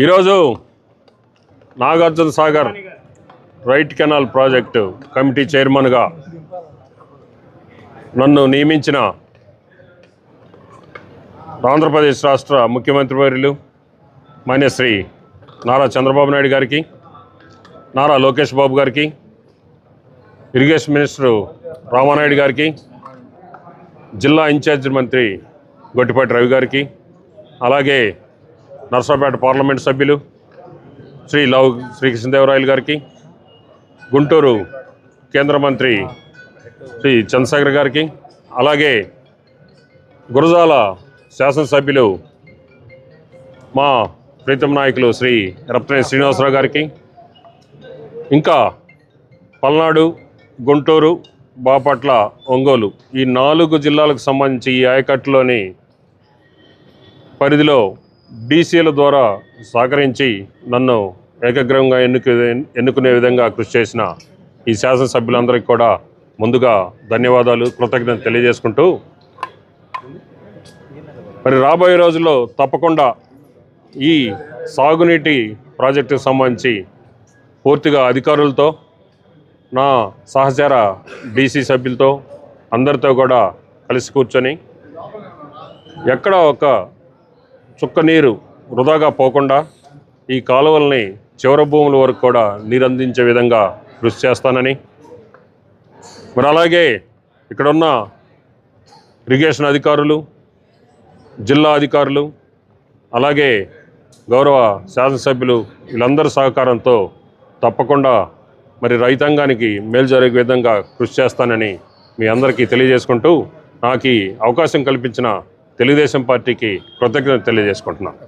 ఈరోజు Nagarjuna Sagar right canal project committee చైర్మన్గా నన్ను నియమించిన ఆంధ్రప్రదేశ్ రాష్ట్ర ముఖ్యమంత్రి వర్యులు మాన్యశ్రీ నారా చంద్రబాబు నాయుడు గారికి నారా లోకేష్ బాబు గారికి ఇరిగేషన్ మినిస్టరు రామానాయుడు గారికి జిల్లా ఇన్ఛార్జ్ మంత్రి గొట్టిపాటి రవి గారికి అలాగే నర్సాపేట పార్లమెంట్ సభ్యులు శ్రీ లవ్ శ్రీకృష్ణదేవరాయలు గారికి గుంటూరు కేంద్ర మంత్రి శ్రీ చంద్రశేఖర్ గారికి అలాగే గురజాల శాసనసభ్యులు మా ప్రీతం నాయకులు శ్రీ రప్తనే శ్రీనివాసరావు గారికి ఇంకా పల్నాడు గుంటూరు బాపట్ల ఒంగోలు ఈ నాలుగు జిల్లాలకు సంబంధించి ఈ ఆయకట్టులోని పరిధిలో బీసీల ద్వారా సహకరించి నన్ను ఏకగ్రహంగా ఎన్నుకు ఎన్నుకునే విధంగా కృషి చేసిన ఈ శాసనసభ్యులందరికీ కూడా ముందుగా ధన్యవాదాలు కృతజ్ఞత తెలియజేసుకుంటూ మరి రాబోయే రోజుల్లో తప్పకుండా ఈ సాగునీటి ప్రాజెక్టుకు సంబంధించి పూర్తిగా అధికారులతో నా సహచర బీసీ సభ్యులతో అందరితో కూడా కలిసి కూర్చొని ఎక్కడ ఒక చుక్క నీరు వృధాగా పోకుండా ఈ కాలువల్ని చివర భూముల వరకు కూడా నీరు అందించే విధంగా కృషి చేస్తానని. మరి అలాగే ఇక్కడున్న ఇరిగేషన్ అధికారులు జిల్లా అధికారులు అలాగే గౌరవ శాసనసభ్యులు వీళ్ళందరి సహకారంతో తప్పకుండా మరి రైతాంగానికి మేలు జరిగే విధంగా కృషి చేస్తానని మీ అందరికీ తెలియజేసుకుంటూ నాకు అవకాశం కల్పించిన తెలుగుదేశం పార్టీకి కృతజ్ఞత తెలియజేసుకుంటున్నాను